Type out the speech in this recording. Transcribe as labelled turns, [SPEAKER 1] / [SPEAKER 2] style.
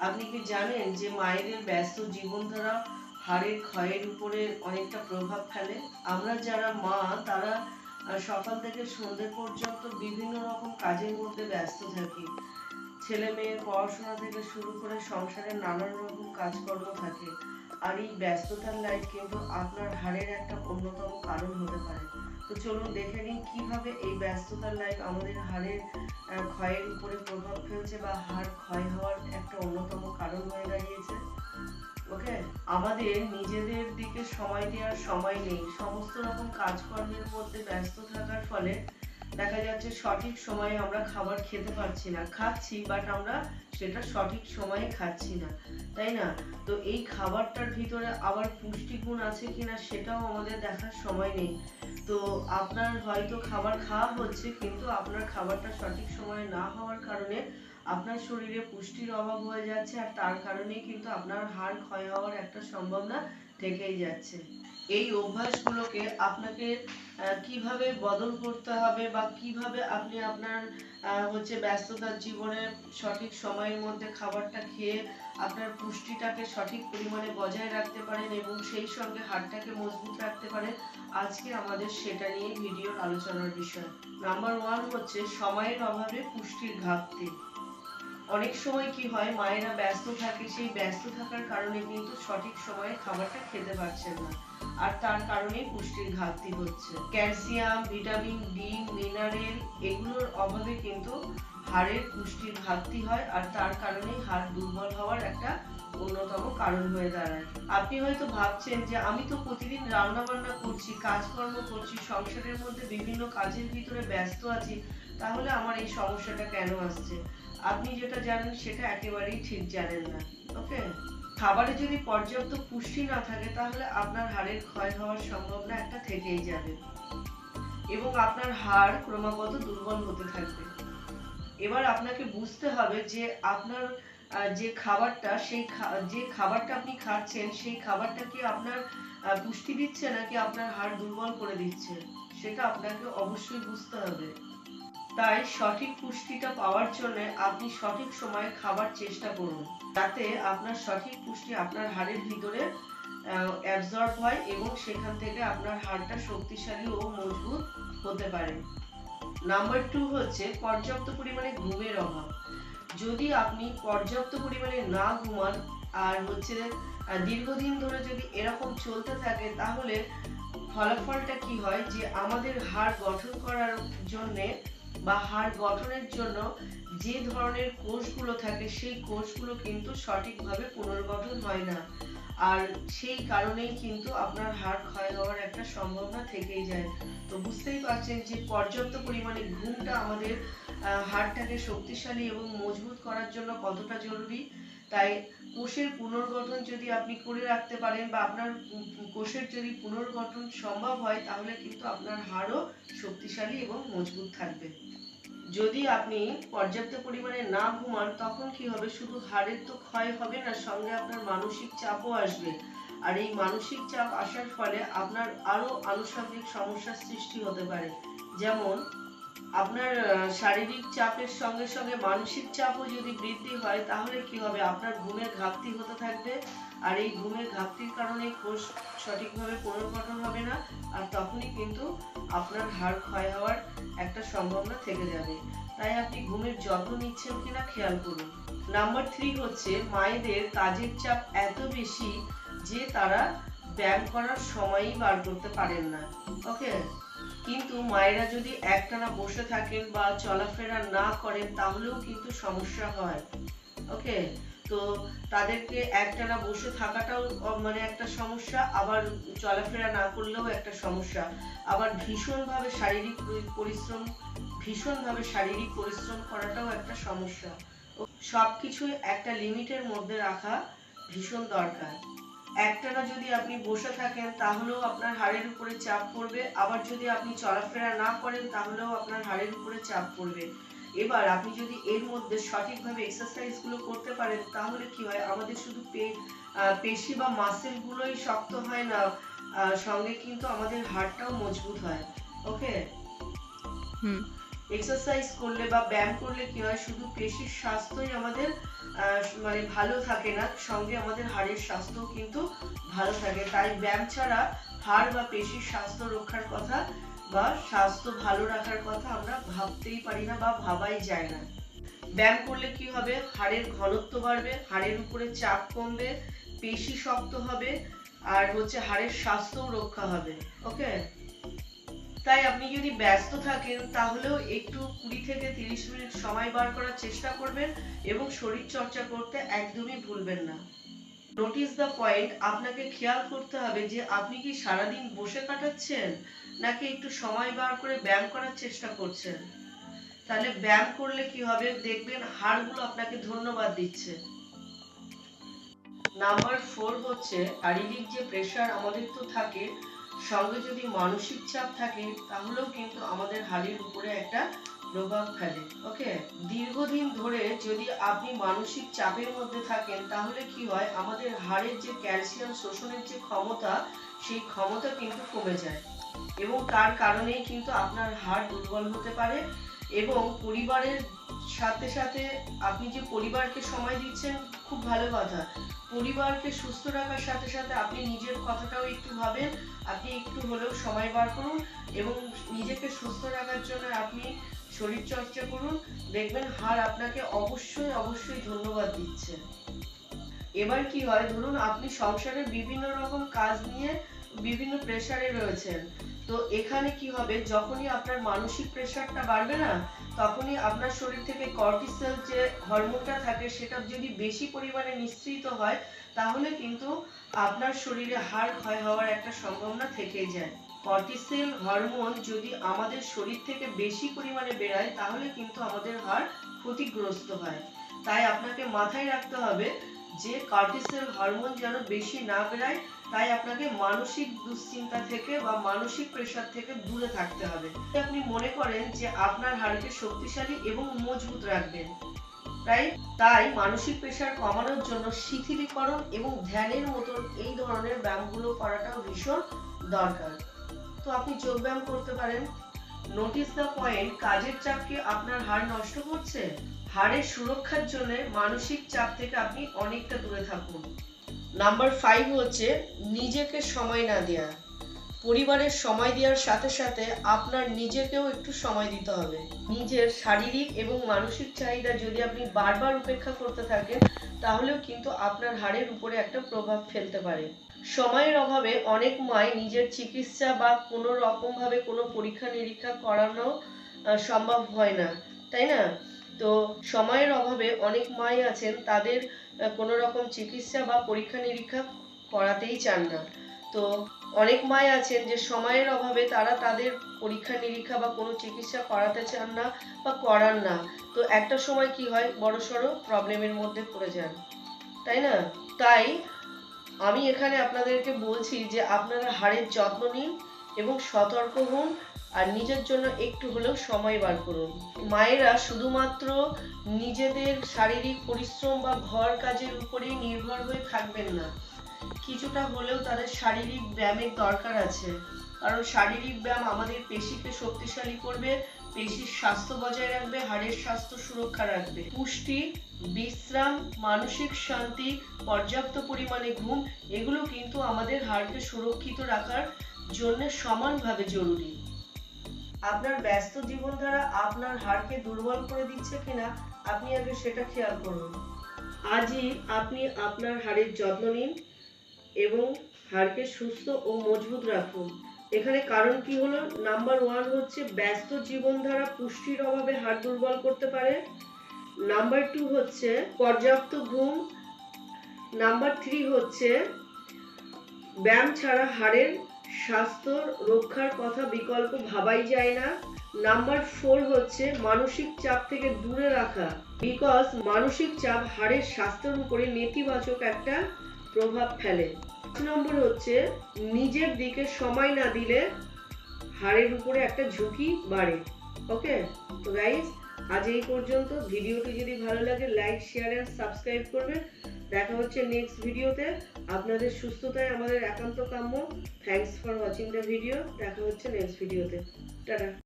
[SPEAKER 1] আপনি কি জানেন যে মায়েদের ব্যস্ত জীবনধারা হাড়ের ক্ষয়ের উপরে অনেকটা প্রভাব ফেলে? আমরা যারা মা, তারা সকাল থেকে সন্ধ্যে পর্যন্ত বিভিন্ন রকম কাজের মধ্যে ব্যস্ত থাকি। ছেলে মেয়ের পড়াশোনা থেকে শুরু করে সংসারের নানান রকম কাজকর্ম থাকে। আর এই ব্যস্ততার লাইফ কিন্তু আপনার হারের একটা অন্যতম কারণ হতে পারে। তো চলুন দেখে নিন কীভাবে এই ব্যস্ততার লাইফ আমাদের হাড়ের ক্ষয়ের উপরে প্রভাব ফেলছে বা হাড় ক্ষয় হওয়ার একটা অন্যতম কারণ হয়ে দাঁড়িয়েছে। ওকে আমাদের নিজেদের দিকে সময় দেওয়ার সময় নেই। সমস্ত রকম কাজকর্মের মধ্যে ব্যস্ত থাকার ফলে দেখা যাচ্ছে সঠিক সময়ে আমরা খাবার খেতে পারছি না। খাচ্ছি বাট আমরা সেটা সঠিক সময়ে খাচ্ছি না। তাই না? তো এই খাবারটার ভিতরে আবার পুষ্টিগুণ আছে কিনা সেটাও আমাদের দেখার সময় নেই। তো আপনার হয়তো খাবার খাওয়া হচ্ছে, কিন্তু আপনার খাবারটা সঠিক সময়ে না হওয়ার কারণে আপনার শরীরে পুষ্টির অভাব হয়ে যাচ্ছে, আর তার কারণেই কিন্তু আপনার হাড় ক্ষয় হওয়ার একটা সম্ভাবনা থেকেই যাচ্ছে। এই অভ্যাসগুলোকে আপনাকে কীভাবে বদল করতে হবে বা কীভাবে আপনি আপনার হচ্ছে ব্যস্ততার জীবনে সঠিক সময়ের মধ্যে খাবারটা খেয়ে আপনার পুষ্টিটাকে সঠিক পরিমাণে বজায় রাখতে পারেন এবং সেই সঙ্গে হাড়টাকে মজবুত রাখতে পারেন, আজকে আমাদের সেটা নিয়ে ভিডিওর আলোচনার বিষয়। নাম্বার ওয়ান হচ্ছে সময়ের অভাবে পুষ্টির ঘাটতি। অনেক সময় কি হয়, মায়েরা ব্যস্ত থাকে, সেই ব্যস্ত থাকার কারণে কিন্তু সঠিক সময়ে খাবারটা খেতে পারছেন না। আর তার কারণেই পুষ্টির ঘাটতি হচ্ছে। ক্যালসিয়াম, ভিটামিন ডি মিনারেল এগুলোর অভাবে কিন্তু হাড়ের পুষ্টির ঘাটতি হয় আর তার কারণেই হাড় দুর্বল হওয়ার একটা অন্যতম কারণ হয়ে দাঁড়ায়। আপনি হয়তো ভাবছেন যে, আমি তো প্রতিদিন রান্না বান্না করছি, কাজকর্ম করছি, সংসারের মধ্যে বিভিন্ন কাজের ভিতরে ব্যস্ত আছি, তাহলে আমার এই সমস্যাটা কেন আসছে? আপনি যেটা জানেন সেটা একেবারেই ঠিক জানেন না ওকে খাবারে যদি পর্যাপ্ত পুষ্টি না থাকে, তাহলে আপনার হাড়ের ক্ষয় হওয়ার সম্ভাবনা একটা থেকেই যাবে। এবং আপনার হাড় ক্রমাগত দুর্বল হতে থাকবে। এবার আপনাকে বুঝতে হবে যে আপনার যে খাবারটা, সেই যে খাবারটা আপনি খাচ্ছেন, সেই খাবারটা কি আপনার পুষ্টি দিচ্ছে নাকি আপনার হাড় দুর্বল করে দিচ্ছে? সেটা আপনাকে অবশ্যই বুঝতে হবে। তাই সঠিক পুষ্টিটা পাওয়ার জন্য আপনি সঠিক সময়ে খাবার চেষ্টা করুন। যাতে আপনার সঠিক পুষ্টি আপনার হাড়ের ভিতরে অ্যাবজর্ব হয় এবং সেখান থেকে আপনার হাড়টা শক্তিশালী ও মজবুত হতে পারে। নাম্বার টু হচ্ছে পর্যাপ্ত পরিমাণে ঘুমের অভাব। যদি আপনি পর্যাপ্ত পরিমাণে না ঘুমান, আর হচ্ছে দীর্ঘদিন ধরে যদি এরকম চলতে থাকে, তাহলে ফলাফলটা কি হয়? যে আমাদের হাড় গঠন করার জন্যে বা হাড় গঠনের জন্য যে ধরনের কোষগুলো থাকে, সেই কোষগুলো কিন্তু সঠিকভাবে পুনর্গঠন হয় না। আর সেই কারণেই কিন্তু আপনার হাড় ক্ষয় হওয়ার একটা সম্ভাবনা থেকেই যায়। তো বুঝতেই পারছেন যে পর্যাপ্ত পরিমাণে ঘুমটা আমাদের হাড়টাকে শক্তিশালী এবং মজবুত করার জন্য কতটা জরুরি। তাই কোষের পুনর্গঠন যদি আপনি করে রাখতে পারেন বা আপনার কোষের যদি পুনর্গঠন সম্ভব হয়, তাহলে কিন্তু আপনার হাড়ও শক্তিশালী এবং মজবুত থাকবে। যদি আপনি পর্যাপ্ত পরিমাণে না ঘুমান, তখন কি হবে? শুধু হাড়ের তো ক্ষয় হবে না, সঙ্গে আপনার মানসিক চাপও আসবে। আর এই মানসিক চাপ আসার ফলে আপনার আরও আনুষঙ্গিক সমস্যার সৃষ্টি হতে পারে। যেমন আপনার শারীরিক চাপের সঙ্গে সঙ্গে মানসিক চাপও যদি বৃদ্ধি হয়, তাহলে কি হবে? আপনার ঘুমের ঘাটতি হতে থাকবে। আর এই ঘুমের ঘাটতির কারণে কোষ সঠিকভাবে পুনর্গঠন হবে না। আর তখনই কিন্তু আপনার হাড় ক্ষয় হওয়ার একটা সম্ভাবনা থেকে যাবে। তাই আপনি ঘুমের যত্ন নিচ্ছেন কিনা খেয়াল করুন। নাম্বার থ্রি হচ্ছে, মায়েদের কাজের চাপ এত বেশি যে তারা ব্যায়াম করার সময়ই বার করতে পারেন না। ওকে কিন্তু মায়েরা যদি একটানা বসে থাকেন বা চলাফেরা না করেন, তাহলেও কিন্তু সমস্যা হয়। ওকে? তো তাদেরকে একটানা বসে থাকাটাও মানে একটা সমস্যা, আবার চলাফেরা না করলেও একটা সমস্যা। আবার ভীষণভাবে শারীরিক পরিশ্রম, ভীষণভাবে শারীরিক পরিশ্রম করাটাও একটা সমস্যা। ও সবকিছুই একটা লিমিটের মধ্যে রাখা ভীষণ দরকার। একটানা যদি আপনি বসে থাকেন, তাহলেও আপনার হাড়ের উপরে চাপ পড়বে। আবার যদি আপনি চলাফেরা না করেন, তাহলেও আপনার হাড়ের উপরে চাপ পড়বে। এবার আপনি যদি এর মধ্যে সঠিকভাবে এক্সারসাইজগুলো করতে পারেন, তাহলে কি হয়? আমাদের শুধু পে- পেশি বা মাসেলগুলোই শক্ত হয় না সঙ্গে কিন্তু আমাদের হাড়টাও মজবুত হয়। ওকে
[SPEAKER 2] হুম।
[SPEAKER 1] এক্সারসাইজ করলে বা ব্যায়াম করলে কি হয়? শুধু পেশির স্বাস্থ্যই আমাদের মানে ভালো থাকে না, সঙ্গে আমাদের হাড়ের স্বাস্থ্যও কিন্তু ভালো থাকে। তাই ব্যায়াম ছাড়া হাড় বা পেশির স্বাস্থ্য রক্ষার কথা বা স্বাস্থ্য ভালো রাখার কথা আমরা ভাবতেই পারি না বা ভাবাই যায় না। ব্যায়াম করলে কি হবে? হাড়ের ঘনত্ব বাড়বে, হাড়ের উপরে চাপ কমবে, পেশি শক্ত হবে, আর হচ্ছে হাড়ের স্বাস্থ্যও রক্ষা হবে। ওকে তাই আপনি যদি ব্যস্ত থাকেন, তাহলেও একটু কুড়ি থেকে তিরিশ মিনিট সময় বার করার চেষ্টা করবেন এবং শরীর চর্চা করতে একদমই ভুলবেন না। নোটিস দ্য পয়েন্ট আপনাকে খেয়াল করতে হবে যে আপনি কি সারাদিন বসে কাটাচ্ছেন, নাকি একটু সময় বার করে ব্যায়াম করার চেষ্টা করছেন? তাহলে ব্যায়াম করলে কি হবে? দেখবেন হাড়গুলো আপনাকে ধন্যবাদ দিচ্ছে। নাম্বার ফোর হচ্ছে শারীরিক যে প্রেশার আমাদের তো থাকে সঙ্গে যদি মানসিক চাপ থাকে, তাহলেও কিন্তু আমাদের হাড়ির উপরে একটা প্রভাব ফেলে। ওকে? দীর্ঘদিন ধরে যদি আপনি মানসিক চাপের মধ্যে থাকেন, তাহলে কি হয়? আমাদের হাড়ের যে ক্যালসিয়াম শোষণের যে ক্ষমতা, সেই ক্ষমতা কিন্তু কমে যায়। এবং তার কারণেই কিন্তু আপনার হাড় দুর্বল হতে পারে এবং পরিবারের সাথে সাথে আপনি যে পরিবারকে সময় দিচ্ছেন, খুব ভালো কথা। পরিবারকে সুস্থ রাখার সাথে সাথে আপনি নিজের কথাটাও একটু ভাবেন, আপনি একটু হলেও সময় বার করুন এবং নিজেকে সুস্থ রাখার জন্য আপনি শরীর চর্চা করুন। দেখবেন হাড় আপনাকে অবশ্যই অবশ্যই ধন্যবাদ দিচ্ছে। এবার কি হয়, ধরুন আপনি সংসারের বিভিন্ন রকম কাজ নিয়ে বিভিন্ন প্রেসারে রয়েছেন। তো এখানে কি হবে? যখনই আপনার মানসিক প্রেসারটা বাড়বে না, তখনই আপনার শরীর থেকে কর্টিসল যে হরমোনটা থাকে, সেটা যদি বেশি পরিমাণে নিঃসৃত হয়, তাহলে কিন্তু আপনার শরীরে হাড় ক্ষয় হওয়ার একটা সম্ভাবনা থেকেই যায়। কর্টিসল হরমোন যদি আমাদের শরীর থেকে বেশি পরিমাণে বেড়ায় তাহলে কিন্তু আমাদের হাড় ক্ষতিগ্রস্ত হয়। তাই আপনাকে মাথায় রাখতে হবে যে কর্টিসল হরমোন যেন বেশি না বেড়ায় তাই আপনাকে মানসিক দুশ্চিন্তা থেকে বা মানসিক প্রেশার থেকে দূরে থাকতে হবে। আপনি মনে করেন যে আপনার হাড়কে শক্তিশালী এবং মজবুত রাখবেন, তাই তাই মানসিক প্রেশার কমানোর জন্য শিথিলীকরণ এবং ধ্যানের মতন এই ধরনের ব্যায়ামগুলো করাটাও ভীষণ দরকার। তো আপনি যোগ ব্যায়াম করতে পারেন। নোটিস দ্য পয়েন্ট কাজের চাপ কি আপনার হাড় নষ্ট করছে? হাড়ের সুরক্ষার জন্য মানসিক চাপ থেকে আপনি অনেকটা দূরে থাকুন। নাম্বার ফাইভ হচ্ছে, নিজেকে সময় না দেওয়া পরিবারের সময় দেওয়ার সাথে সাথে আপনার নিজেকেও একটু সময় দিতে হবে। নিজের শারীরিক এবং মানসিক চাহিদা যদি আপনি বারবার উপেক্ষা করতে থাকেন, তাহলেও কিন্তু আপনার হাড়ের উপরে একটা প্রভাব ফেলতে পারে। সময়ের অভাবে অনেক মায় নিজের চিকিৎসা বা কোনো রকমভাবে কোনো পরীক্ষা নিরীক্ষা করানো সম্ভব হয় না, তাই না? তো সময়ের অভাবে অনেক মাই আছেন, তাদের কোনো রকম চিকিৎসা বা পরীক্ষা নিরীক্ষা করাতেই চান না। তো অনেক মাই আছেন যে সময়ের অভাবে তারা তাদের পরীক্ষা নিরীক্ষা বা কোনো চিকিৎসা করাতে চান না বা করান না। তো একটা সময় কি হয় বড়সড় প্রবলেমের মধ্যে পড়ে যান। তাই না? তাই আমি এখানে আপনাদেরকে বলছি যে আপনারা হাড়ের যত্ন নিন এবং সতর্ক হন আর নিজের জন্য একটু হলেও সময় বার করুন। মায়েরা শুধুমাত্র নিজেদের শারীরিক পরিশ্রম বা ঘর কাজের উপরেই নির্ভর হয়ে থাকবেন না। কিছুটা হলেও তাদের শারীরিক ব্যায়ামের দরকার আছে। কারণ শারীরিক ব্যায়াম আমাদের পেশিকে শক্তিশালী করবে, পেশির স্বাস্থ্য বজায় রাখবে, হাড়ের স্বাস্থ্য সুরক্ষা রাখবে। পুষ্টি, বিশ্রাম, মানসিক শান্তি, পর্যাপ্ত পরিমাণে ঘুম, এগুলো কিন্তু আমাদের হাড়কে সুরক্ষিত রাখার জন্য সমানভাবে জরুরি। আপনার ব্যস্ত জীবনধারা আপনার হাড়কে দুর্বল করে দিচ্ছে কিনা, আপনি আগে সেটা খেয়াল করুন। আজই আপনি আপনার হাড়ের যত্ন নিন এবং হাড়কে সুস্থ ও মজবুত রাখুন। এখানে কারণ কি হলো? নাম্বার ওয়ান হচ্ছে ব্যস্ত জীবনধারা পুষ্টির অভাবে হাড় দুর্বল করতে পারে। নাম্বার টু হচ্ছে পর্যাপ্ত ঘুম। নাম্বার থ্রি হচ্ছে ব্যায়াম ছাড়া হাড়ের স্বাস্থ্য রক্ষার কথা বিকল্প ভাবাই যায় না। নাম্বার ফোর হচ্ছে মানসিক চাপ থেকে দূরে রাখা। বিকজ মানসিক চাপ হাড়ের স্বাস্থ্যের উপরে নেতিবাচক একটা প্রভাব ফেলে। পাঁচ নম্বর হচ্ছে নিজের দিকে সময় না দিলে হাড়ের উপরে একটা ঝুঁকি বাড়ে। ওকে তো গাইস আজ এই পর্যন্ত। ভিডিওটি যদি ভালো লাগে লাইক শেয়ার এন্ড সাবস্ক্রাইব করবেন। দেখা হচ্ছে নেক্সট ভিডিওতে। আপনাদের সুস্থতায় আমাদের একান্ত কাম্য। Thanks for watching the video দেখা হচ্ছে নেক্সট ভিডিওতে। টাটা।